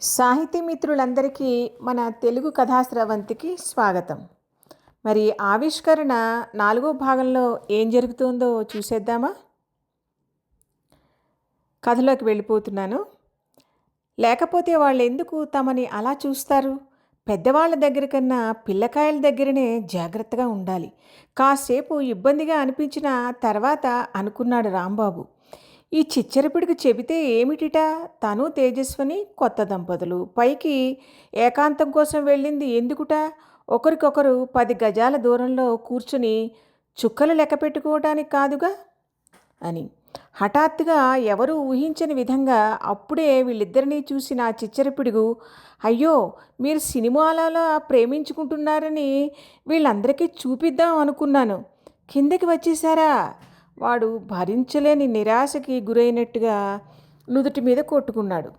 సాహితీ మిత్రులందరికీ మన తెలుగు కథాశ్రవంతికి స్వాగతం. మరి ఆవిష్కరణ నాలుగో భాగంలో ఏం జరుగుతుందో చూసేద్దామా? కథలోకి వెళ్ళిపోతున్నాను. లేకపోతే వాళ్ళు ఎందుకు తమని అలా చూస్తారు? పెద్దవాళ్ళ దగ్గర కన్నా పిల్లకాయల దగ్గరనే జాగ్రత్తగా ఉండాలి. కాసేపు ఇబ్బందిగా అనిపించిన తర్వాత అనుకున్నాడు రాంబాబు. ఈ చిచ్చరపిడికి చెబితే ఏమిటిట? తను తేజస్విని కొత్త దంపతులు. పైకి ఏకాంతం కోసం వెళ్ళింది ఎందుకుట? ఒకరికొకరు పది గజాల దూరంలో కూర్చుని చుక్కలు లెక్క పెట్టుకోవటానికి కాదుగా? అని. హఠాత్తుగా ఎవరూ ఊహించని విధంగా అప్పుడే వీళ్ళిద్దరినీ చూసిన ఆ చిచ్చరపిడుగు అయ్యో మీరు సినిమాలలో ప్రేమించుకుంటున్నారని వీళ్ళందరికీ చూపిద్దాం అనుకున్నాను. కిందకి వచ్చేసారా వాడు భరించలేని నిరాశకి గురైనట్టుగా నుదుటి మీద కొట్టుకున్నాడు.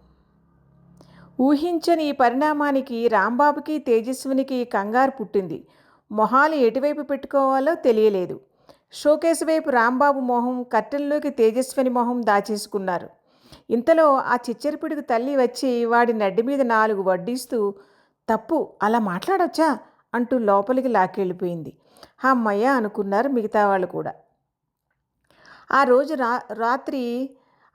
ఊహించని ఈ పరిణామానికి రాంబాబుకి తేజస్వినికి కంగారు పుట్టింది. మొహాలు ఎటువైపు పెట్టుకోవాలో తెలియలేదు. షోకేసు వైపు రాంబాబు మొహం కట్టెల్లోకి తేజస్విని మొహం దాచేసుకున్నారు. ఇంతలో ఆ చిచ్చరిపిడికి తల్లి వచ్చి వాడి నడ్డి మీద నాలుగు వడ్డిస్తూ తప్పు అలా మాట్లాడొచ్చా? అంటూ లోపలికి లాక్కెళ్ళిపోయింది. అమ్మయ్య అనుకున్నారు మిగతా వాళ్ళు కూడా. ఆ రోజు రా రాత్రి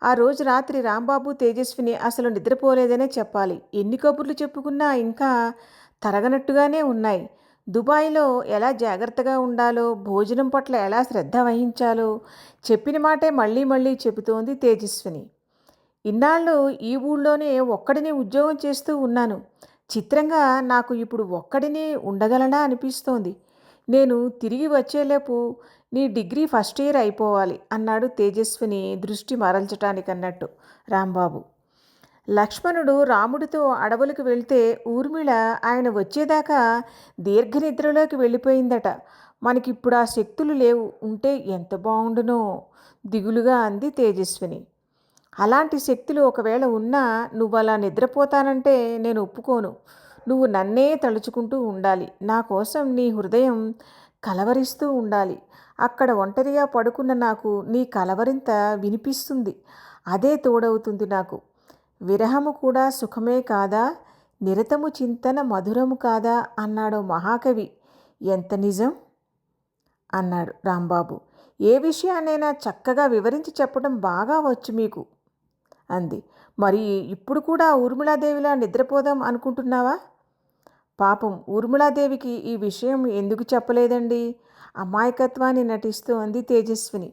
ఆ రోజు రాత్రి రాంబాబు తేజస్విని అసలు నిద్రపోలేదనే చెప్పాలి. ఎన్ని కబుర్లు చెప్పుకున్నా ఇంకా తరగనట్టుగానే ఉన్నాయి. దుబాయ్లో ఎలా జాగ్రత్తగా ఉండాలో భోజనం పట్ల ఎలా శ్రద్ధ వహించాలో చెప్పిన మాటే మళ్ళీ మళ్ళీ చెబుతోంది తేజస్విని. ఇన్నాళ్ళు ఈ ఊళ్ళోనే ఒక్కడిని ఉద్యోగం చేస్తూ ఉన్నాను. చిత్రంగా నాకు ఇప్పుడు ఒక్కడిని ఉండగలనా అనిపిస్తోంది. నేను తిరిగి వచ్చేలోపు నీ డిగ్రీ ఫస్ట్ ఇయర్ అయిపోవాలి అన్నాడు తేజస్విని దృష్టి మరల్చటానికి అన్నట్టు రాంబాబు. లక్ష్మణుడు రాముడితో అడవులకు వెళ్తే ఊర్మిళ ఆయన వచ్చేదాకా దీర్ఘనిద్రలోకి వెళ్ళిపోయిందట. మనకిప్పుడు ఆ శక్తులు లేవు ఉంటే ఎంత బాగుండునో దిగులుగా అంది తేజస్విని. అలాంటి శక్తులు ఒకవేళ ఉన్నా నువ్వు అలా నిద్రపోతానంటే నేను ఒప్పుకోను. నువ్వు నన్నే తలుచుకుంటూ ఉండాలి. నా కోసం నీ హృదయం కలవరిస్తూ ఉండాలి. అక్కడ ఒంటరిగా పడుకున్న నాకు నీ కలవరింత వినిపిస్తుంది. అదే తోడవుతుంది నాకు. విరహము కూడా సుఖమే కాదా? నిరతము చింతన మధురము కాదా? అన్నాడు మహాకవి. ఎంత నిజం? అన్నాడు రాంబాబు. ఏ విషయాన్నైనా చక్కగా వివరించి చెప్పడం బాగా వచ్చు మీకు. అంది. మరి ఇప్పుడు కూడా ఊర్మిళాదేవిలా నిద్రపోదాం అనుకుంటున్నావా? పాపం ఊర్మిళాదేవికి ఈ విషయం ఎందుకు చెప్పలేదండి? అమాయకత్వాన్ని నటిస్తూ అంది తేజస్విని.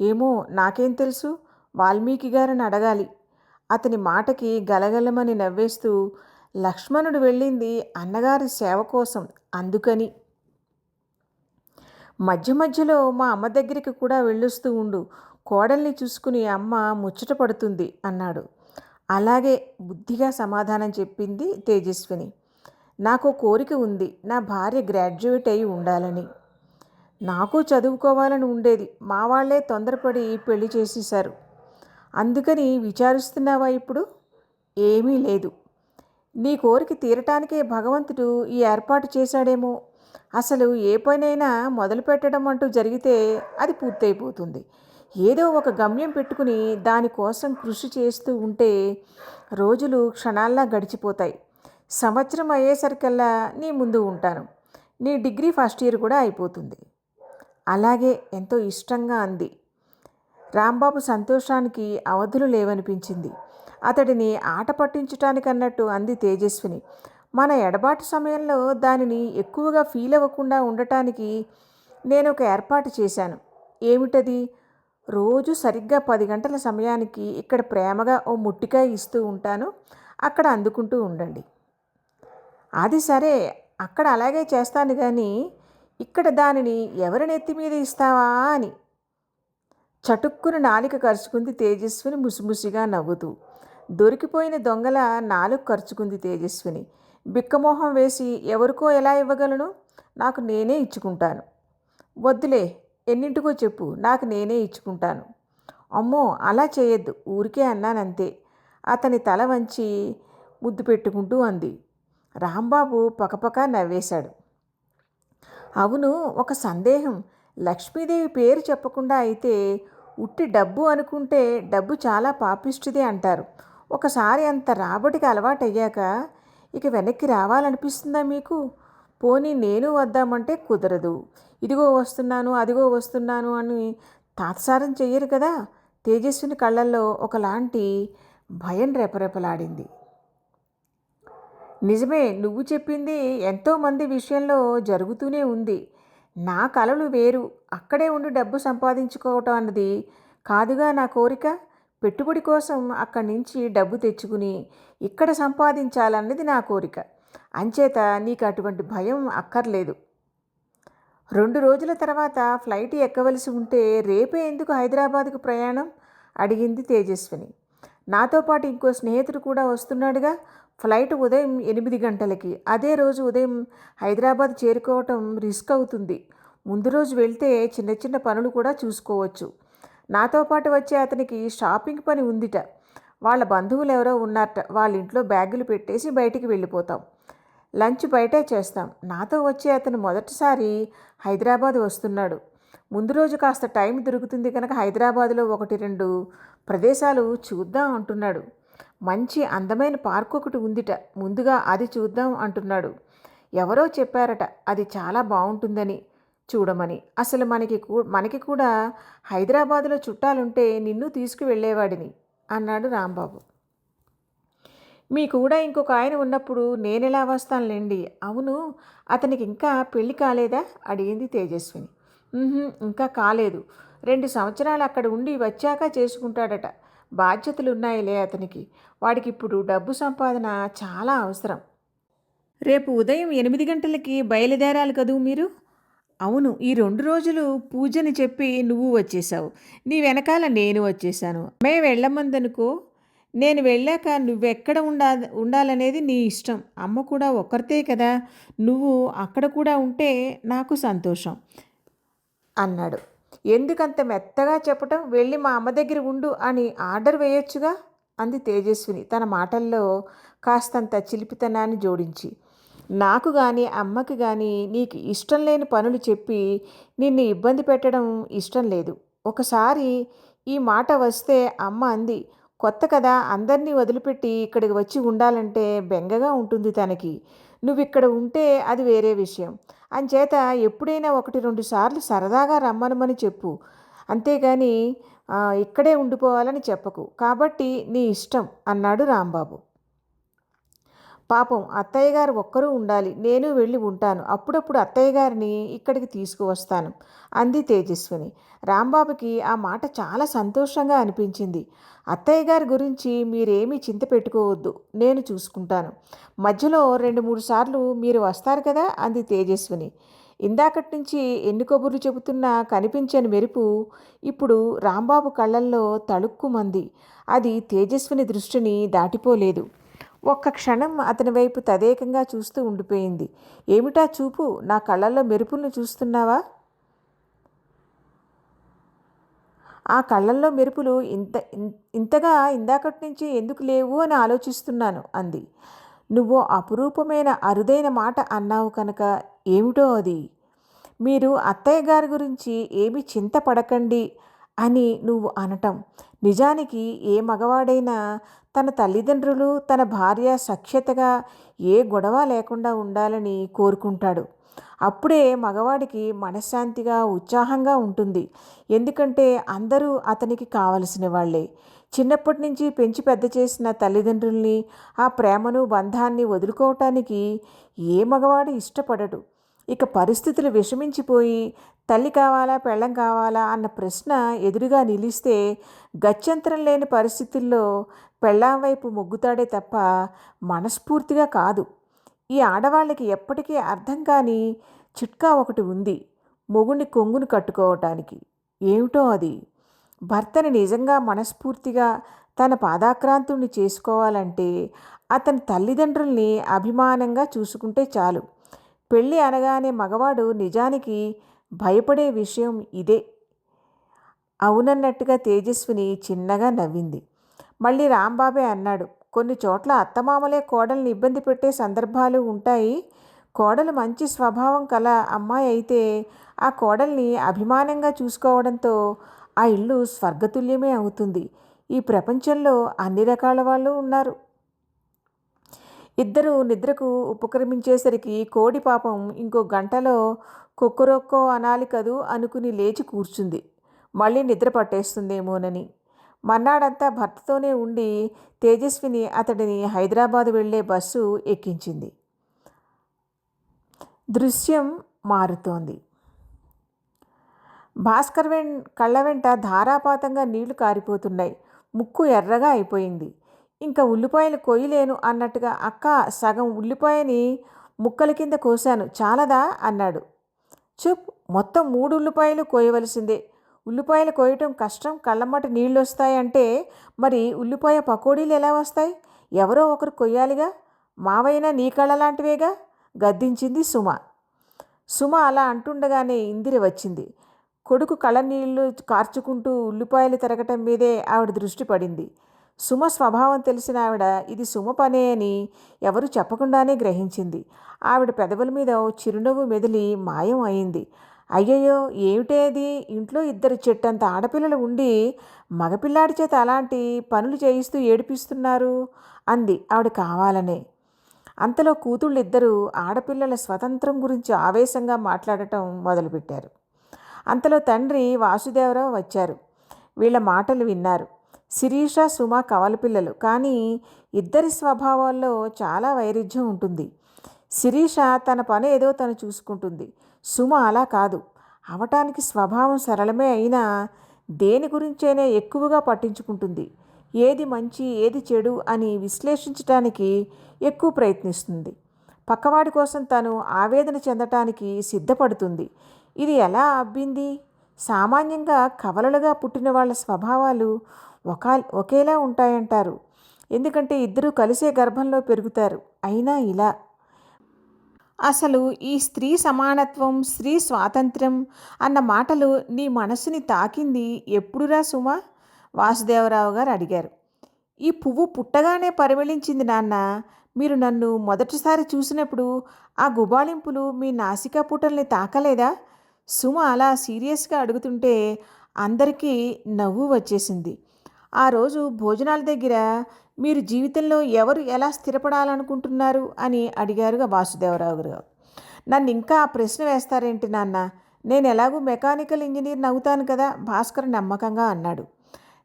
ఏమో నాకేం తెలుసు? వాల్మీకి గారిని అడగాలి. అతని మాటకి గలగలమని నవ్వేస్తూ లక్ష్మణుడు వెళ్ళింది అన్నగారి సేవ కోసం అందుకని. మధ్య మధ్యలో మా అమ్మ దగ్గరికి కూడా వెళ్ళొస్తూ ఉండు. కోడల్ని చూసుకుని అమ్మ ముచ్చట పడుతుంది అన్నాడు. అలాగే బుద్ధిగా సమాధానం చెప్పింది తేజస్విని. నాకు కోరిక ఉంది. నా భార్య గ్రాడ్యుయేట్ అయి ఉండాలని. నాకు చదువుకోవాలని ఉండేది. మా వాళ్ళే తొందరపడి పెళ్ళి చేసేశారు. అందుకని విచారిస్తున్నావా ఇప్పుడు? ఏమీ లేదు. నీ కోరిక తీరటానికే భగవంతుడు ఈ ఏర్పాటు చేశాడేమో. అసలు ఏ పనైనా మొదలు పెట్టడం అంటూ జరిగితే అది పూర్తయిపోతుంది. ఏదో ఒక గమ్యం పెట్టుకుని దానికోసం కృషి చేస్తూ ఉంటే రోజులు క్షణాల్లా గడిచిపోతాయి. సంవత్సరం అయ్యేసరికల్లా నీ ముందు ఉంటాను. నీ డిగ్రీ ఫస్ట్ ఇయర్ కూడా అయిపోతుంది. అలాగే ఎంతో ఇష్టంగా అంది. రాంబాబు సంతోషానికి అవధులు లేవనిపించింది. అతడిని ఆట పట్టించటానికన్నట్టు అంది తేజస్విని. మన ఎడబాటు సమయంలో దానిని ఎక్కువగా ఫీల్ అవ్వకుండా ఉండటానికి నేను ఒక ఏర్పాటు చేశాను. ఏమిటది? రోజు సరిగ్గా పది గంటల సమయానికి ఇక్కడ ప్రేమగా ఓ ముట్టికాయ ఇస్తూ ఉంటాను. అక్కడ అందుకుంటూ ఉండండి. అది సరే అక్కడ అలాగే చేస్తాను కానీ ఇక్కడ దానిని ఎవరి నెత్తి మీద ఇస్తావా అని. చటుక్కున నాలిక ఖర్చుకుంది తేజస్విని ముసిముసిగా నవ్వుతూ. దొరికిపోయిన దొంగల నాలుగు ఖర్చుకుంది తేజస్విని. బిక్కమోహం వేసి ఎవరికో ఎలా ఇవ్వగలను? నాకు నేనే ఇచ్చుకుంటాను. వద్దులే ఎన్నింటికో చెప్పు నాకు నేనే ఇచ్చుకుంటాను. అమ్మో అలా చేయొద్దు ఊరికే అన్నానంతే. అతని తల వంచి ముద్దు పెట్టుకుంటూ అంది. రాంబాబు పకపక నవ్వేశాడు. అవును ఒక సందేహం. లక్ష్మీదేవి పేరు చెప్పకుండా అయితే ఉట్టి డబ్బు అనుకుంటే డబ్బు చాలా పాపిష్టిదే అంటారు. ఒకసారి అంత రాబడికి అలవాటయ్యాక ఇక వెనక్కి రావాలనిపిస్తుందా మీకు? పోనీ నేను వద్దామంటే కుదరదు. ఇదిగో వస్తున్నాను అదిగో వస్తున్నాను అని తాత్సారం చెయ్యరు కదా. తేజస్విని కళ్ళల్లో ఒకలాంటి భయం రెపరెపలాడింది. నిజమే నువ్వు చెప్పింది ఎంతోమంది విషయంలో జరుగుతూనే ఉంది. నా కలలు వేరు. అక్కడే ఉండి డబ్బు సంపాదించుకోవటం అన్నది కాదుగా నా కోరిక? పెట్టుబడి కోసం అక్కడి నుంచి డబ్బు తెచ్చుకుని ఇక్కడ సంపాదించాలన్నది నా కోరిక. అంచేత నీకు అటువంటి భయం అక్కర్లేదు. రెండు రోజుల తర్వాత ఫ్లైట్ ఎక్కవలసి ఉంటే రేపే ఎందుకు హైదరాబాద్కు ప్రయాణం? అడిగింది తేజస్విని. నాతో పాటు ఇంకో స్నేహితుడు కూడా వస్తున్నాడుగా. ఫ్లైట్ ఉదయం ఎనిమిది గంటలకి. అదే రోజు ఉదయం హైదరాబాద్ చేరుకోవటం రిస్క్ అవుతుంది. ముందు రోజు వెళ్తే చిన్న చిన్న పనులు కూడా చూసుకోవచ్చు. నాతో పాటు వచ్చే అతనికి షాపింగ్ పని ఉందిట. వాళ్ళ బంధువులు ఎవరో ఉన్నారట. వాళ్ళ ఇంట్లో బ్యాగులు పెట్టేసి బయటికి వెళ్ళిపోతాం. లంచ్ బయటే చేస్తాం. నాతో వచ్చే అతను మొదటిసారి హైదరాబాద్ వస్తున్నాడు. ముందు రోజు కాస్త టైం దొరుకుతుంది కనుక హైదరాబాద్లో ఒకటి రెండు ప్రదేశాలు చూద్దాం అంటున్నాడు. మంచి అందమైన పార్క్ ఒకటి ఉందిట. ముందుగా అది చూద్దాం అంటున్నాడు. ఎవరో చెప్పారట అది చాలా బాగుంటుందని. చూడమని. అసలు మనకి కూ మనకి కూడా హైదరాబాదులో చుట్టాలుంటే నిన్ను తీసుకువెళ్ళేవాడిని అన్నాడు రాంబాబు. మీ కూడా ఇంకొక ఆయన ఉన్నప్పుడు నేనెలా వస్తానులేండి? అవును అతనికి ఇంకా పెళ్ళి కాలేదా? అడిగింది తేజస్విని. ఇంకా కాలేదు. రెండు సంవత్సరాలు అక్కడ ఉండి వచ్చాక చేసుకుంటాడట. బాధ్యతలు ఉన్నాయిలే అతనికి. వాడికి ఇప్పుడు డబ్బు సంపాదన చాలా అవసరం. రేపు ఉదయం ఎనిమిది గంటలకి బయలుదేరాలి కదూ మీరు? అవును ఈ రెండు రోజులు పూజని చెప్పి నువ్వు వచ్చేసావు నీ వెనకాల నేను వచ్చేసాను మే వెళ్ళమందనుకో నేను వెళ్ళాక నువ్వెక్కడ ఉండా ఉండాలనేది నీ ఇష్టం. అమ్మ కూడా ఒక్కరితే కదా. నువ్వు అక్కడ కూడా ఉంటే నాకు సంతోషం. అన్నాడు. ఎందుకంత మెత్తగా చెప్పటం వెళ్ళి మా అమ్మ దగ్గర ఉండు అని ఆర్డర్ వేయొచ్చుగా? అంది తేజస్విని. తన మాటల్లో కాస్తంత చిలిపితనాన్ని జోడించి. నాకు కానీ అమ్మకి కానీ నీకు ఇష్టం లేని పనులు చెప్పి నిన్ను ఇబ్బంది పెట్టడం ఇష్టం లేదు. ఒకసారి ఈ మాట వస్తే అమ్మ అంది కొత్త కదా అందరినీ వదిలిపెట్టి ఇక్కడికి వచ్చి ఉండాలంటే బెంగగా ఉంటుంది తనకి. నువ్వు ఇక్కడ ఉంటే అది వేరే విషయం. అంచేత ఎప్పుడైనా ఒకటి రెండు సార్లు సరదాగా రమ్మనమని చెప్పు. అంతేగాని ఇక్కడే ఉండిపోవాలని చెప్పకు. కాబట్టి నీ ఇష్టం అన్నాడు రాంబాబు. పాపం అత్తయ్య గారు ఒక్కరూ ఉండాలి నేను వెళ్ళి ఉంటాను. అప్పుడప్పుడు అత్తయ్య గారిని ఇక్కడికి తీసుకువస్తాను అంది తేజస్విని. రాంబాబుకి ఆ మాట చాలా సంతోషంగా అనిపించింది. అత్తయ్య గారి గురించి మీరేమీ చింత పెట్టుకోవద్దు నేను చూసుకుంటాను. మధ్యలో రెండు మూడు సార్లు మీరు వస్తారు కదా అంది తేజస్విని. ఇందాకటి నుంచి ఎన్ని కబుర్లు చెబుతున్నా కనిపించని మెరుపు ఇప్పుడు రాంబాబు కళ్ళల్లో తళుక్కుమంది. అది తేజస్విని దృష్టిని దాటిపోలేదు. ఒక్క క్షణం అతని వైపు తదేకంగా చూస్తూ ఉండిపోయింది. ఏమిటా చూపు? నా కళ్ళల్లో మెరుపులను చూస్తున్నావా? ఆ కళ్ళల్లో మెరుపులు ఇంత ఇంతగా ఇందాకటి నుంచి ఎందుకు లేవు అని ఆలోచిస్తున్నాను అంది. నువ్వు అపురూపమైన అరుదైన మాట అన్నావు కనుక ఏమిటో అది? మీరు అత్తయ్య గారి గురించి ఏమి చింతపడకండి అని నువ్వు అనటం. నిజానికి ఏ మగవాడైనా తన తల్లిదండ్రులు తన భార్య సఖ్యతగా ఏ గొడవ లేకుండా ఉండాలని కోరుకుంటాడు. అప్పుడే మగవాడికి మనశ్శాంతిగా ఉత్సాహంగా ఉంటుంది. ఎందుకంటే అందరూ అతనికి కావలసిన వాళ్ళే. చిన్నప్పటి నుంచి పెంచి పెద్ద చేసిన తల్లిదండ్రుల్ని ఆ ప్రేమను బంధాన్ని వదులుకోవటానికి ఏ మగవాడు ఇష్టపడడు. ఇక పరిస్థితులు విషమించిపోయి తల్లి కావాలా పెళ్ళం కావాలా అన్న ప్రశ్న ఎదురుగా నిలిస్తే గత్యంతరం లేని పరిస్థితుల్లో పెళ్ళాం వైపు మొగ్గుతాడే తప్ప మనస్ఫూర్తిగా కాదు. ఈ ఆడవాళ్ళకి ఎప్పటికీ అర్థం కాని చిట్కా ఒకటి ఉంది మొగుని కొంగును కట్టుకోవటానికి. ఏమిటో అది? భర్తని నిజంగా మనస్ఫూర్తిగా తన పాదాక్రాంతుణ్ణి చేసుకోవాలంటే అతని తల్లిదండ్రుల్ని అభిమానంగా చూసుకుంటే చాలు. పెళ్ళి అనగానే మగవాడు నిజానికి భయపడే విషయం ఇదే. అవునన్నట్టుగా తేజస్విని చిన్నగా నవ్వింది. మళ్ళీ రాంబాబే అన్నాడు కొన్ని చోట్ల అత్తమామలే కోడల్ని ఇబ్బంది పెట్టే సందర్భాలు ఉంటాయి. కోడలు మంచి స్వభావం కల అమ్మాయి అయితే ఆ కోడల్ని అభిమానంగా చూసుకోవడంతో ఆ ఇల్లు స్వర్గతుల్యమే అవుతుంది. ఈ ప్రపంచంలో అన్ని రకాల వాళ్ళు ఉన్నారు. ఇద్దరు నిద్రకు ఉపక్రమించేసరికి కోడి పాపం ఇంకో గంటలో కుక్కరొక్కో అనాలి కదూ అనుకుని లేచి కూర్చుంది. మళ్ళీ నిద్ర పట్టేస్తుందేమోనని. మన్నాడంతా భర్తతోనే ఉండి తేజస్విని అతడిని హైదరాబాద్ వెళ్ళే బస్సు ఎక్కించింది. దృశ్యం మారుతోంది. భాస్కర్ వెన్ కళ్ళ వెంట ధారాపాతంగా నీళ్ళు కారిపోతున్నాయి. ముక్కు ఎర్రగా అయిపోయింది. ఇంకా ఉల్లిపాయలు కొయ్యలేను అన్నట్టుగా అక్క సగం ఉల్లిపాయని ముక్కల కింద కోశాను చాలదా? అన్నాడు. చూప్ మొత్తం మూడు ఉల్లిపాయలు కోయవలసిందే ఉల్లిపాయలు కోయటం కష్టం కళ్ళమ్మట నీళ్ళు వస్తాయంటే మరి ఉల్లిపాయ పకోడీలు ఎలా వస్తాయి? ఎవరో ఒకరు కొయ్యాలిగా? మావైనా నీ కళ్ళ లాంటివేగా గద్దించింది సుమ. సుమ అలా అంటుండగానే ఇందిర వచ్చింది. కొడుకు కళ్ళ నీళ్ళు కార్చుకుంటూ ఉల్లిపాయలు తిరగటం మీదే ఆవిడ దృష్టి పడింది. సుమ స్వభావం తెలిసిన ఆవిడ ఇది సుమ పనే అని ఎవరు చెప్పకుండానే గ్రహించింది. ఆవిడ పెదవుల మీద చిరునవ్వు మెదిలి మాయం అయింది. అయ్యయ్యో ఏమిటేది ఇంట్లో ఇద్దరు చెట్టంత ఆడపిల్లలు ఉండి మగపిల్లాడి చేత అలాంటి పనులు చేయిస్తూ ఏడిపిస్తున్నారు? అంది ఆవిడ కావాలనే. అంతలో కూతుళ్ళిద్దరూ ఆడపిల్లల స్వతంత్రం గురించి ఆవేశంగా మాట్లాడటం మొదలుపెట్టారు. అంతలో తండ్రి వాసుదేవరావు వచ్చారు. వీళ్ళ మాటలు విన్నారు. శిరీష సుమ కవల పిల్లలు. కానీ ఇద్దరి స్వభావాల్లో చాలా వైరుధ్యం ఉంటుంది. శిరీష తన పని ఏదో తను చూసుకుంటుంది. సుమ అలా కాదు. అవటానికి స్వభావం సరళమే అయినా దేని గురించైనా ఎక్కువగా పట్టించుకుంటుంది. ఏది మంచి ఏది చెడు అని విశ్లేషించటానికి ఎక్కువ ప్రయత్నిస్తుంది. పక్కవాడి కోసం తను ఆవేదన చెందటానికి సిద్ధపడుతుంది. ఇది ఎలా అబ్బింది సామాన్యంగా కవలలుగా పుట్టిన వాళ్ళ స్వభావాలు ఒక ఒకేలా ఉంటాయంటారు. ఎందుకంటే ఇద్దరూ కలిసే గర్భంలో పెరుగుతారు. అయినా ఇలా. అసలు ఈ స్త్రీ సమానత్వం స్త్రీ స్వాతంత్ర్యం అన్న మాటలు నీ మనసుని తాకింది ఎప్పుడురా సుమా? వాసుదేవరావు గారు అడిగారు. ఈ పువ్వు పుట్టగానే పరిమళించింది నాన్న. మీరు నన్ను మొదటిసారి చూసినప్పుడు ఆ గుబాళింపులు మీ నాసికా పుటల్ని తాకలేదా? సుమ అలా సీరియస్గా అడుగుతుంటే అందరికీ నవ్వు వచ్చేసింది. ఆ రోజు భోజనాల దగ్గర మీరు జీవితంలో ఎవరు ఎలా స్థిరపడాలనుకుంటున్నారు అని అడిగారుగా వాసుదేవరావు గారు. నన్ను ఇంకా ఆ ప్రశ్న వేస్తారేంటి నాన్న? నేను ఎలాగూ మెకానికల్ ఇంజనీర్ అవుతాను కదా? భాస్కర్ నమ్మకంగా అన్నాడు.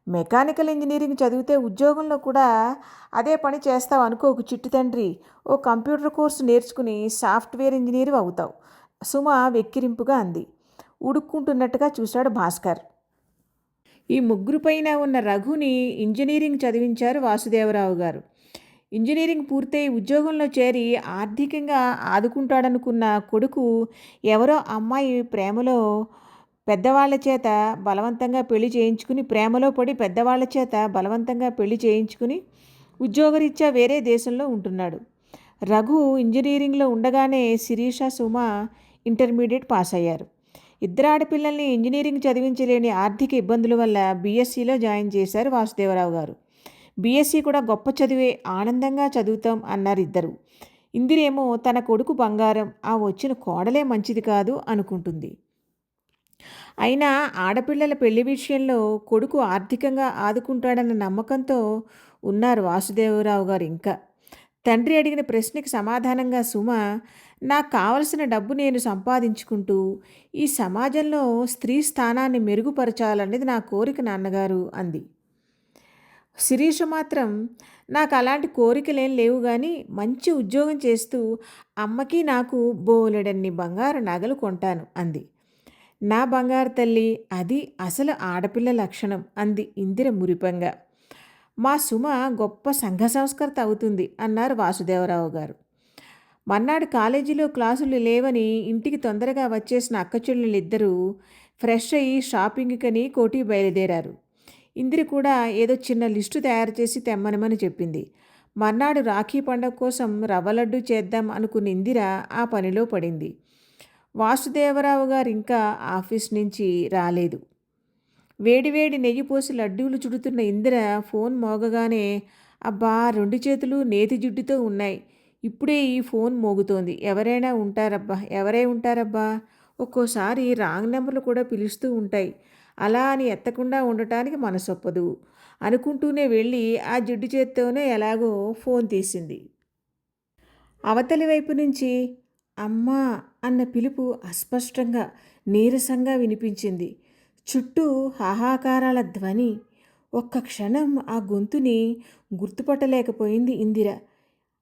మెకానికల్ ఇంజనీరింగ్ చదివితే ఉద్యోగంలో కూడా అదే పని చేస్తావు అనుకోకు చిట్టు తండ్రి. ఓ కంప్యూటర్ కోర్సు నేర్చుకుని సాఫ్ట్వేర్ ఇంజనీర్ అవుతావు. సుమ వెక్కిరింపుగా అంది. ఉడుక్కుంటున్నట్టుగా చూశాడు భాస్కర్. ఈ ముగ్గురు పైన ఉన్న రఘుని ఇంజనీరింగ్ చదివించారు వాసుదేవరావు గారు. ఇంజనీరింగ్ పూర్తయి ఉద్యోగంలో చేరి ఆర్థికంగా ఆదుకుంటాడనుకున్న కొడుకు ఎవరో అమ్మాయి ప్రేమలో పెద్దవాళ్ళ చేత బలవంతంగా పెళ్ళి చేయించుకుని ప్రేమలో పడి పెద్దవాళ్ళ చేత బలవంతంగా పెళ్ళి చేయించుకుని ఉద్యోగరీత్యా వేరే దేశంలో ఉంటున్నాడు. రఘు ఇంజనీరింగ్లో ఉండగానే శిరీష సుమ ఇంటర్మీడియట్ పాస్ అయ్యారు ఇద్దరు ఆడపిల్లల్ని ఇంజనీరింగ్ చదివించలేని ఆర్థిక ఇబ్బందుల వల్ల బీఎస్సీలో జాయిన్ చేశారు వాసుదేవరావు గారు. బీఎస్సీ కూడా గొప్ప చదివే ఆనందంగా చదువుతాం అన్నారు ఇద్దరు. ఇందిరేమో తన కొడుకు బంగారం ఆ వచ్చిన కోడలే మంచిది కాదు అనుకుంటుంది. అయినా ఆడపిల్లల పెళ్ళి విషయంలో కొడుకు ఆర్థికంగా ఆదుకుంటాడన్న నమ్మకంతో ఉన్నారు వాసుదేవరావు గారు ఇంకా. తండ్రి అడిగిన ప్రశ్నకి సమాధానంగా సుమ నాకు కావలసిన డబ్బు నేను సంపాదించుకుంటూ ఈ సమాజంలో స్త్రీ స్థానాన్ని మెరుగుపరచాలనేది నా కోరిక నాన్నగారు అంది. శిరీష మాత్రం నాకు అలాంటి కోరికలేం లేవు కానీ మంచి ఉద్యోగం చేస్తూ అమ్మకి నాకు బోలెడన్ని బంగారు నగలు కొంటాను అంది. నా బంగారు తల్లి అది అసలు ఆడపిల్ల లక్షణం అంది ఇందిర మురిపంగా. మా సుమ గొప్ప సంఘ సంస్కర్త అవుతుంది అన్నారు వాసుదేవరావు గారు. మన్నాడు కాలేజీలో క్లాసులు లేవని ఇంటికి తొందరగా వచ్చేసిన అక్కచెల్లెళ్ళిద్దరూ ఫ్రెష్ అయ్యి షాపింగ్కని కోటి బయలుదేరారు. ఇందిరి కూడా ఏదో చిన్న లిస్టు తయారు చేసి తెమ్మనమని చెప్పింది. మర్నాడు రాఖీ పండగ కోసం రవ్వ లడ్డు చేద్దాం అనుకున్న ఇందిర ఆ పనిలో పడింది. వాసుదేవరావు గారు ఇంకా ఆఫీస్ నుంచి రాలేదు. వేడివేడి నెయ్యి పోసి లడ్డూలు చుడుతున్న ఇందిర ఫోన్ మోగగానే అబ్బా రెండు చేతులు నేతి జిడ్డుతో ఉన్నాయి. ఇప్పుడే ఈ ఫోన్ మోగుతోంది. ఎవరైనా ఉంటారబ్బా ఎవరై ఉంటారబ్బా? ఒక్కోసారి రాంగ్ నెంబర్లు కూడా పిలుస్తూ ఉంటాయి. అలా అని ఎత్తకుండా ఉండటానికి మనసొప్పదు అనుకుంటూనే వెళ్ళి ఆ జిడ్డు చేత్తోనే ఎలాగో ఫోన్ తీసింది. అవతలి వైపు నుంచి అమ్మా అన్న పిలుపు అస్పష్టంగా నీరసంగా వినిపించింది. చుట్టూ హాహాకారాల ధ్వని. ఒక్క క్షణం ఆ గొంతుని గుర్తుపట్టలేకపోయింది ఇందిర.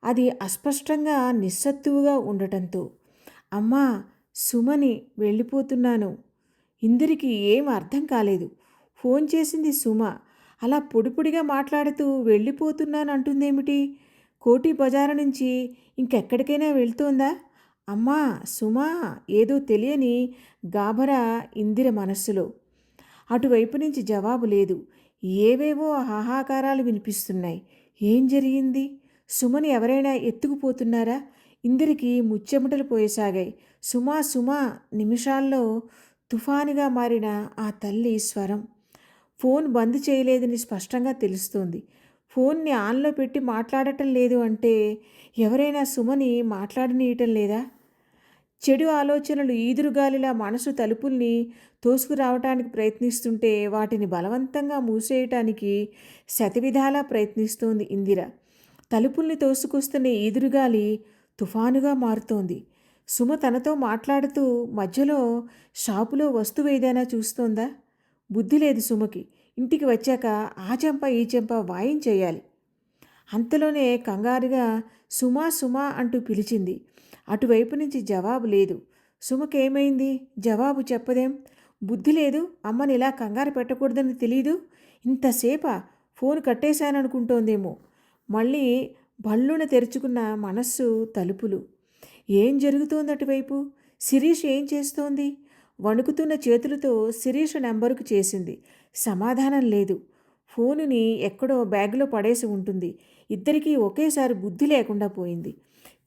అది అస్పష్టంగా నిస్సత్తువుగా ఉండటంతో అమ్మా సుమని వెళ్ళిపోతున్నాను. ఇందిరికి ఏం అర్థం కాలేదు. ఫోన్ చేసింది సుమ. అలా పొడిపొడిగా మాట్లాడుతూ వెళ్ళిపోతున్నాను అంటుందేమిటి? కోటి బజారు నుంచి ఇంకెక్కడికైనా వెళ్తోందా? అమ్మా సుమా ఏదో తెలియని గాభరా ఇందిర మనస్సులో. అటువైపు నుంచి జవాబు లేదు. ఏవేవో హాహాకారాలు వినిపిస్తున్నాయి. ఏం జరిగింది? సుమని ఎవరైనా ఎత్తుకుపోతున్నారా? ఇందిరికి ముచ్చెమటలు పోయసాగాయి. సుమా సుమా నిమిషాల్లో తుఫానుగా మారిన ఆ తల్లి స్వరం. ఫోన్ బంద్ చేయలేదని స్పష్టంగా తెలుస్తోంది. ఫోన్ని ఆన్లో పెట్టి మాట్లాడటం లేదు అంటే ఎవరైనా సుమని మాట్లాడనీయటం లేదా? చెడు ఆలోచనలు ఈదురుగాలిలా మనసు తలుపుల్ని తోసుకురావటానికి ప్రయత్నిస్తుంటే వాటిని బలవంతంగా మూసేయటానికి శతవిధాలా ప్రయత్నిస్తోంది ఇందిర. తలుపుల్ని తోసుకొస్తున్న ఈదురుగాలి తుఫానుగా మారుతోంది. సుమ తనతో మాట్లాడుతూ మధ్యలో షాపులో వస్తువు ఏదైనా చూస్తోందా? బుద్ధి లేదు సుమకి. ఇంటికి వచ్చాక ఆ చెంప ఈ చెంప వాయించేయాలి అంతలోనే కంగారుగా సుమా సుమా అంటూ పిలిచింది. అటువైపు నుంచి జవాబు లేదు. సుమకేమైంది? జవాబు చెప్పదేం? బుద్ధి లేదు. అమ్మని ఇలా కంగారు పెట్టకూడదని తెలీదు. ఇంతసేపా? ఫోన్ కట్టేశాననుకుంటోందేమో. మళ్ళీ బళ్ళున తెరుచుకున్న మనస్సు తలుపులు. ఏం జరుగుతోంది అటువైపు? శిరీష్ ఏం చేస్తోంది? వణుకుతున్న చేతులతో శిరీష్ నెంబరుకు చేసింది. సమాధానం లేదు. ఫోనుని ఎక్కడో బ్యాగ్లో పడేసి ఉంటుంది. ఇద్దరికీ ఒకేసారి బుద్ధి లేకుండా పోయింది.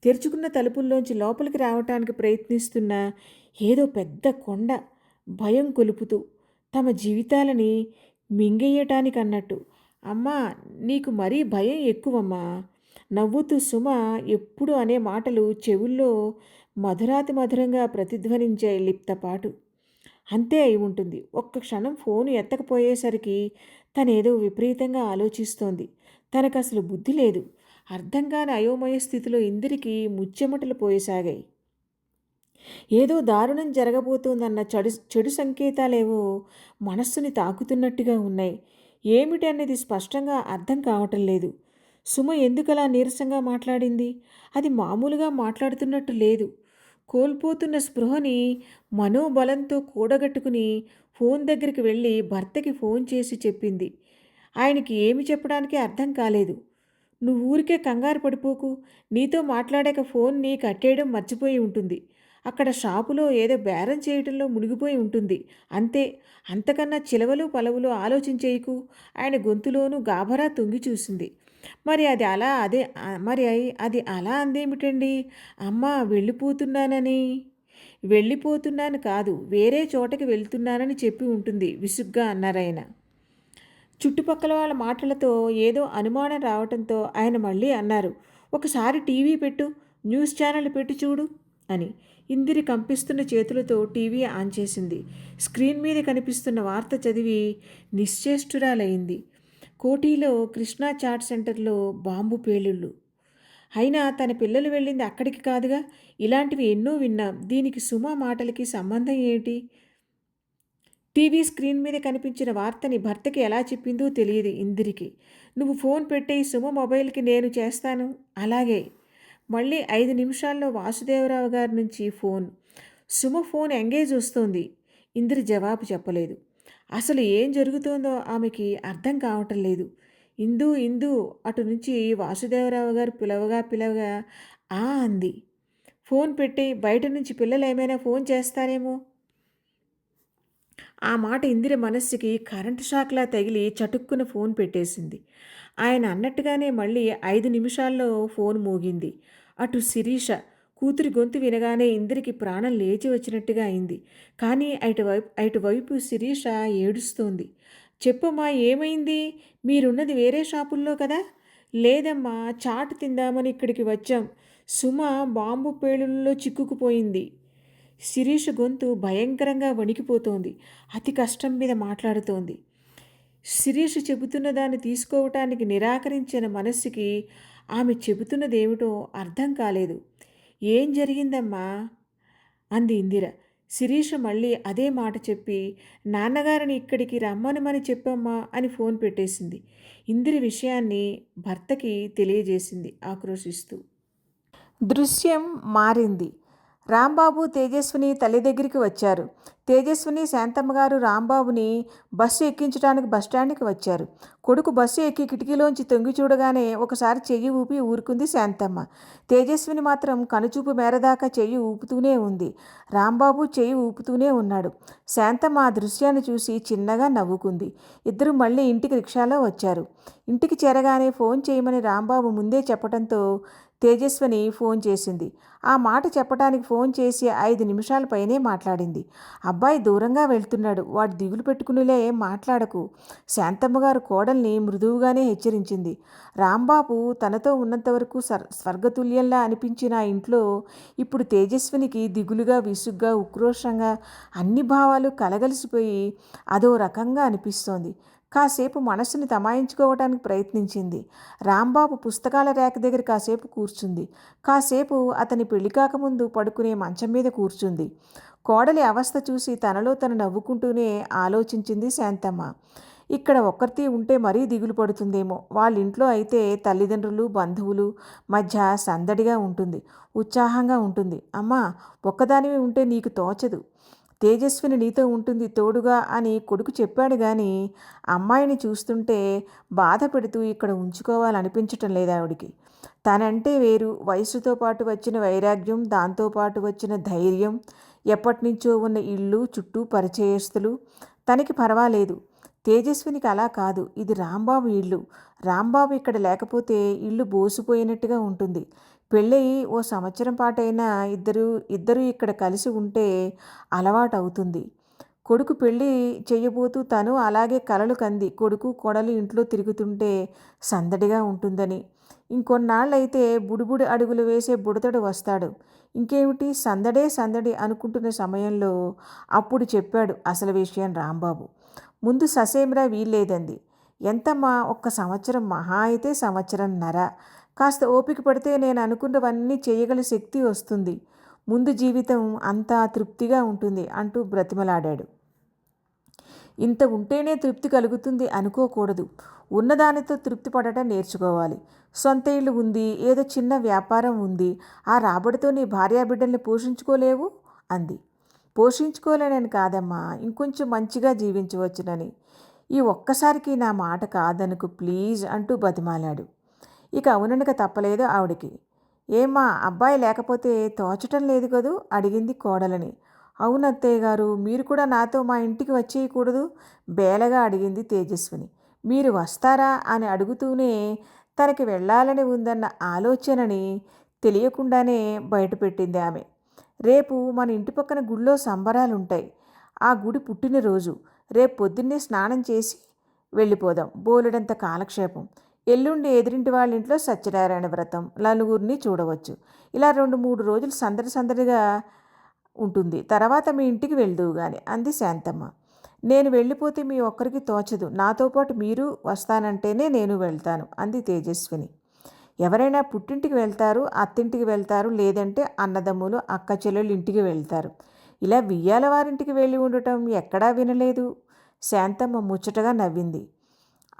తెరుచుకున్న తలుపుల్లోంచి లోపలికి రావటానికి ప్రయత్నిస్తున్న ఏదో పెద్ద కొండ భయం కొలుపుతూ తమ జీవితాలని మింగేయటానికి అన్నట్టు అమ్మా నీకు మరీ భయం ఎక్కువమ్మా. నవ్వుతూ సుమ ఎప్పుడు అనే మాటలు చెవుల్లో మధురాతి మధురంగా ప్రతిధ్వనించే లిప్తపాటు. అంతే అయి ఉంటుంది. ఒక్క క్షణం ఫోను ఎత్తకపోయేసరికి తనేదో విపరీతంగా ఆలోచిస్తోంది. తనకు అసలు బుద్ధి లేదు. అర్థం కాని అయోమయ స్థితిలో ఇందిరికి ముచ్చెమటలు పోయసాగాయి. ఏదో దారుణం జరగబోతోందన్న చెడు చెడు సంకేతాలేవో మనస్సుని తాకుతున్నట్టుగా ఉన్నాయి. ఏమిటి అనేది స్పష్టంగా అర్థం కావటం లేదు. సుమ ఎందుకలా నీరసంగా మాట్లాడింది? అది మామూలుగా మాట్లాడుతున్నట్టు లేదు. కోల్పోతున్న స్పృహని మనోబలంతో కూడగట్టుకుని ఫోన్ దగ్గరికి వెళ్ళి భర్తకి ఫోన్ చేసి చెప్పింది. ఆయనకి ఏమి చెప్పడానికి అర్థం కాలేదు. నువ్వు ఊరికే కంగారు పడిపోకు. నీతో మాట్లాడాక ఫోన్ని కట్టేయడం మర్చిపోయి ఉంటుంది. అక్కడ షాపులో ఏదో బేరం చేయటంలో మునిగిపోయి ఉంటుంది. అంతే. అంతకన్నా చిలవలు పలవులు ఆలోచించేయకు. ఆయన గొంతులోనూ గాభరా తొంగి చూసింది. మరి అది అలా అదే మరి అది అలా అందేమిటండి? అమ్మ వెళ్ళిపోతున్నానని. వెళ్ళిపోతున్నాను కాదు వేరే చోటకి వెళ్తున్నానని చెప్పి ఉంటుంది విసుగ్గా అన్నారాయన చుట్టుపక్కల వాళ్ళ మాటలతో ఏదో అనుమానం రావడంతో ఆయన మళ్ళీ అన్నారు ఒకసారి టీవీ పెట్టు న్యూస్ ఛానల్ పెట్టి చూడు అని. ఇందిరి కంపిస్తున్న చేతులతో టీవీ ఆన్ చేసింది. స్క్రీన్ మీద కనిపిస్తున్న వార్త చదివి నిశ్చేష్టురాలైంది. కోటీలో కృష్ణా చాట్ సెంటర్లో బాంబు పేలుళ్ళు. అయినా తన పిల్లలు వెళ్ళింది అక్కడికి కాదుగా? ఇలాంటివి ఎన్నో విన్నాం. దీనికి సుమ మాటలకి సంబంధం ఏంటి? టీవీ స్క్రీన్ మీద కనిపించిన వార్తని భర్తకి ఎలా చెప్పిందో తెలియదు ఇందిరికి. నువ్వు ఫోన్ పెట్టే సుమ మొబైల్కి నేను చేస్తాను. అలాగే మళ్ళీ ఐదు నిమిషాల్లో వాసుదేవరావు గారి నుంచి ఫోన్. సుమ ఫోన్ ఎంగేజ్ వస్తోంది. ఇందిరి జవాబు చెప్పలేదు. అసలు ఏం జరుగుతోందో ఆమెకి అర్థం కావటం లేదు. ఇందు ఇందు అటు నుంచి వాసుదేవరావు గారు పిలవగా పిలవగా ఆ అంది. ఫోన్ పెట్టి బయట నుంచి పిల్లలు ఏమైనా ఫోన్ చేస్తారేమో? ఆ మాట ఇందిర మనస్సుకి కరెంటు షాక్లా తగిలి చటుక్కున ఫోన్ పెట్టేసింది. ఆయన అన్నట్టుగానే మళ్ళీ ఐదు నిమిషాల్లో ఫోన్ మోగింది. అటు శిరీష కూతురి గొంతు వినగానే ఇందరికి ప్రాణం లేచి వచ్చినట్టుగా అయింది. కానీ అటువైపు అటువైపు శిరీష ఏడుస్తోంది. చెప్పమ్మా ఏమైంది? మీరున్నది వేరే షాపుల్లో కదా? లేదమ్మా చాట్ తిందామని ఇక్కడికి వచ్చాం. సుమ బాంబు పేలుల్లో చిక్కుకుపోయింది. శిరీష గొంతు భయంకరంగా వణికిపోతోంది. అతి కష్టం మీద మాట్లాడుతోంది. శిరీష చెబుతున్న దాన్ని తీసుకోవటానికి నిరాకరించిన మనస్సుకి ఆమె చెబుతున్నదేమిటో అర్థం కాలేదు. ఏం జరిగిందమ్మా? అంది ఇందిర. శిరీష మళ్ళీ అదే మాట చెప్పి నాన్నగారిని ఇక్కడికి రమ్మనమని చెప్పమ్మా అని ఫోన్ పెట్టేసింది. ఇందిరి విషయాన్ని భర్తకి తెలియజేసింది ఆక్రోశిస్తూ. దృశ్యం మారింది. రాంబాబు తేజస్విని తల్లి దగ్గరికి వచ్చారు. తేజస్విని శాంతమ్మ గారు రాంబాబుని బస్సు ఎక్కించడానికి బస్టాండ్కి వచ్చారు. కొడుకు బస్సు ఎక్కి కిటికీలోంచి తొంగి చూడగానే ఒకసారి చెయ్యి ఊపి ఊరుకుంది శాంతమ్మ. తేజస్విని మాత్రం కనుచూపు మేరదాకా చెయ్యి ఊపుతూనే ఉంది. రాంబాబు చెయ్యి ఊపుతూనే ఉన్నాడు. శాంతమ్మ ఆ దృశ్యాన్ని చూసి చిన్నగా నవ్వుకుంది. ఇద్దరు మళ్ళీ ఇంటికి రిక్షాలో వచ్చారు. ఇంటికి చేరగానే ఫోన్ చేయమని రాంబాబు ముందే చెప్పడంతో తేజస్విని ఫోన్ చేసింది. ఆ మాట చెప్పడానికి ఫోన్ చేసి ఐదు నిమిషాల పైనే మాట్లాడింది. అబ్బాయి దూరంగా వెళ్తున్నాడు. వాడు దిగులు పెట్టుకునిలే మాట్లాడకు. శాంతమ్మ గారు కోడల్ని మృదువుగానే హెచ్చరించింది. రాంబాబు తనతో ఉన్నంతవరకు సర్ స్వర్గతుల్యంలా అనిపించిన ఇంట్లో ఇప్పుడు తేజస్వినికి దిగులుగా విసుగ్గా ఉక్రోషంగా అన్ని భావాలు కలగలిసిపోయి అదో రకంగా అనిపిస్తోంది. కాసేపు మనసుని తమాయించుకోవటానికి ప్రయత్నించింది. రాంబాబు పుస్తకాల రేఖ దగ్గర కాసేపు కూర్చుంది. కాసేపు అతని పెళ్ళి కాకముందు పడుకునే మంచం మీద కూర్చుంది. కోడలి అవస్థ చూసి తనలో తను నవ్వుకుంటూనే ఆలోచించింది శాంతమ్మ. ఇక్కడ ఒక్కరితే ఉంటే మరీ దిగులు పడుతుందేమో. వాళ్ళ ఇంట్లో అయితే తల్లిదండ్రులు బంధువులు మధ్య సందడిగా ఉంటుంది ఉత్సాహంగా ఉంటుంది. అమ్మా ఒక్కదానివి ఉంటే నీకు తోచదు. తేజస్విని నీతో ఉంటుంది తోడుగా అని కొడుకు చెప్పాడు కానీ అమ్మాయిని చూస్తుంటే బాధ పెడుతూ ఇక్కడ ఉంచుకోవాలనిపించటం లేదు ఆవిడికి. తనంటే వేరు. వయసుతో పాటు వచ్చిన వైరాగ్యం దాంతోపాటు వచ్చిన ధైర్యం ఎప్పటినుంచో ఉన్న ఇళ్ళు చుట్టూ పరిచయస్తులు. తనకి పర్వాలేదు. తేజస్వినికి అలా కాదు. ఇది రాంబాబు ఇల్లు రాంబాబు ఇక్కడ లేకపోతే ఇల్లు బోసిపోయినట్టుగా ఉంటుంది. పెళ్ళయి ఓ సంవత్సరం పాటైనా ఇద్దరు ఇద్దరు ఇక్కడ కలిసి ఉంటే అలవాటు అవుతుంది కొడుకు పెళ్ళి చేయబోతూ తను అలాగే కలలు కంది. కొడుకు కొడలు ఇంట్లో తిరుగుతుంటే సందడిగా ఉంటుందని. ఇంకొన్నాళ్ళైతే బుడిబుడి అడుగులు వేసే బుడతడు వస్తాడు. ఇంకేమిటి? సందడే సందడి అనుకుంటున్న సమయంలో అప్పుడు చెప్పాడు అసలు విషయం రాంబాబు. ముందు ససేమిరా వీల్లేదంది. ఎంతమ్మా ఒక్క సంవత్సరం మహా అయితే సంవత్సరం నర. కాస్త ఓపిక పడితే నేను అనుకున్నవన్నీ చేయగల శక్తి వస్తుంది. ముందు జీవితం అంతా తృప్తిగా ఉంటుంది అంటూ బ్రతిమలాడాడు. ఇంత ఉంటేనే తృప్తి కలుగుతుంది అనుకోకూడదు. ఉన్నదానితో తృప్తి పడటం నేర్చుకోవాలి. సొంత ఇల్లు ఉంది ఏదో చిన్న వ్యాపారం ఉంది ఆ రాబడితో నీ భార్యాబిడ్డల్ని పోషించుకోలేవు? అంది. పోషించుకోలేనని కాదమ్మా ఇంకొంచెం మంచిగా జీవించవచ్చునని. ఈ ఒక్కసారికి నా మాట కాదనుకు ప్లీజ్ అంటూ బతిమాలాడు. ఇక అవుననక తప్పలేదు ఆవిడికి. ఏమ్మా అబ్బాయి లేకపోతే తోచటం లేదు కదూ? అడిగింది కోడలని. అవును అత్తయ్య గారు మీరు కూడా నాతో మా ఇంటికి వచ్చేయకూడదు? బేలగా అడిగింది తేజస్విని. మీరు వస్తారా? అని అడుగుతూనే తనకి వెళ్ళాలని ఉందన్న ఆలోచనని తెలియకుండానే బయటపెట్టింది ఆమె. రేపు మన ఇంటి పక్కన గుళ్ళో సంబరాలుంటాయి. ఆ గుడి పుట్టినరోజు. రేపు పొద్దున్నే స్నానం చేసి వెళ్ళిపోదాం. బోలెడంత కాలక్షేపం. ఎల్లుండి ఎదిరింటి వాళ్ళ ఇంట్లో సత్యనారాయణ వ్రతం. నలుగురిని చూడవచ్చు. ఇలా రెండు మూడు రోజులు సందడి సందడిగా ఉంటుంది. తర్వాత మీ ఇంటికి వెళ్దువు గాని అంది శాంతమ్మ. నేను వెళ్ళిపోతే మీ ఒక్కరికి తోచదు. నాతో పాటు మీరు వస్తానంటేనే నేను వెళ్తాను అంది తేజస్విని. ఎవరైనా పుట్టింటికి వెళ్తారు అత్తింటికి వెళ్తారు లేదంటే అన్నదమ్ములు అక్క చెల్లెలు ఇంటికి వెళ్తారు. ఇలా వియ్యాల వారింటికి వెళ్ళి ఉండటం ఎక్కడా వినలేదు. శాంతమ్మ ముచ్చటగా నవ్వింది.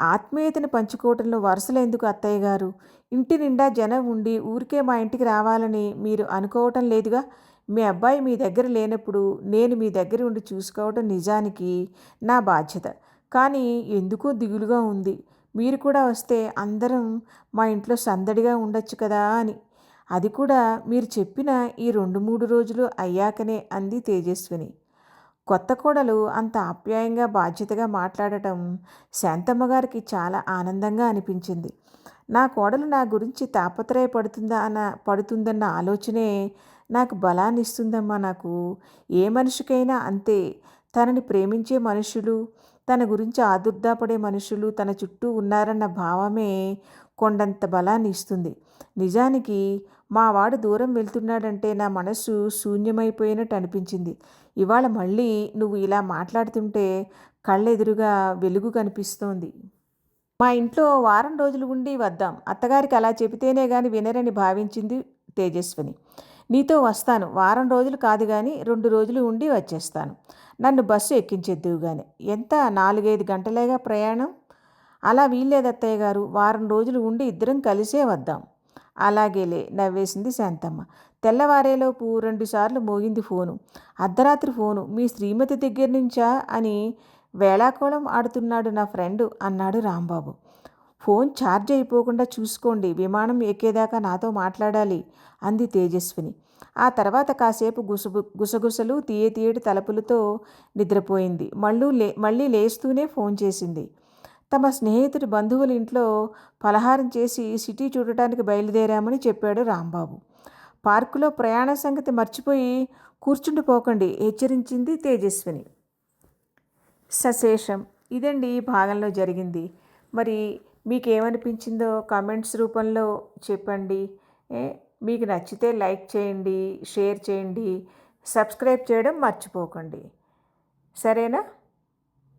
ఆత్మీయతను పంచుకోవటంలో వరుసలు ఎందుకు అత్తయ్య గారు? ఇంటి నిండా జనం ఉండి ఊరికే మా ఇంటికి రావాలని మీరు అనుకోవటం లేదుగా? మీ అబ్బాయి మీ దగ్గర లేనప్పుడు నేను మీ దగ్గర ఉండి చూసుకోవటం నిజానికి నా బాధ్యత. కానీ ఎందుకో దిగులుగా ఉంది. మీరు కూడా వస్తే అందరం మా ఇంట్లో సందడిగా ఉండొచ్చు కదా అని. అది కూడా మీరు చెప్పిన ఈ రెండు మూడు రోజులు అయ్యాకనే అంది తేజస్విని. కొత్త కోడలు అంత ఆప్యాయంగా బాధ్యతగా మాట్లాడటం శాంతమ్మ గారికి చాలా ఆనందంగా అనిపించింది. నా కోడలు నా గురించి తాపత్రయపడుతుందా అన్న పడుతుందన్న ఆలోచనే నాకు బలాన్ని ఇస్తుందమ్మా నాకు. ఏ మనిషికైనా అంతే. తనని ప్రేమించే మనుషులు తన గురించి ఆదుర్దాపడే మనుషులు తన చుట్టూ ఉన్నారన్న భావమే కొండంత బలాన్ని ఇస్తుంది నిజానికి మా వాడు దూరం వెళ్తున్నాడంటే నా మనసు శూన్యమైపోయినట్టు అనిపించింది. ఇవాళ మళ్ళీ నువ్వు ఇలా మాట్లాడుతుంటే కళ్ళెదురుగా వెలుగు కనిపిస్తోంది. మా ఇంట్లో వారం రోజులు ఉండి వద్దాం. అత్తగారికి అలా చెబితేనే గాని వినరని భావించింది తేజస్విని. నీతో వస్తాను. వారం రోజులు కాదు కానీ రెండు రోజులు ఉండి వచ్చేస్తాను. నన్ను బస్సు ఎక్కించేద్దువు కానీ ఎంత నాలుగైదు గంటలేగా ప్రయాణం? అలా వీల్లేదు అత్తయ్య గారు. వారం రోజులు ఉండి ఇద్దరం కలిసే వద్దాం. అలాగేలే నవ్వేసింది శాంతమ్మ. తెల్లవారేలోపు రెండుసార్లు మోగింది ఫోను. అర్ధరాత్రి ఫోను మీ శ్రీమతి దగ్గర నుంచా అని వేళాకోళం ఆడుతున్నాడు నా ఫ్రెండ్ అన్నాడు రాంబాబు. ఫోన్ ఛార్జ్ అయిపోకుండా చూసుకోండి విమానం ఎక్కేదాకా నాతో మాట్లాడాలి అంది తేజస్విని. ఆ తర్వాత కాసేపు గుసగు గుసగుసలు తీయ తీయటి తలుపులతో నిద్రపోయింది. మళ్ళీ లే మళ్ళీ లేస్తూనే ఫోన్ చేసింది. తమ స్నేహితుడి బంధువుల ఇంట్లో పలహారం చేసి సిటీ చూడటానికి బయలుదేరామని చెప్పాడు రాంబాబు. పార్కులో ప్రయాణ సంగతి మర్చిపోయి కూర్చుండిపోకండి హెచ్చరించింది తేజస్విని. సశేషం ఇదండి ఈ భాగంలో జరిగింది. మరి మీకు ఏమనిపించిందో కామెంట్స్ రూపంలో చెప్పండి. మీకు నచ్చితే లైక్ చేయండి షేర్ చేయండి సబ్స్క్రైబ్ చేయడం మర్చిపోకండి. సరేనా?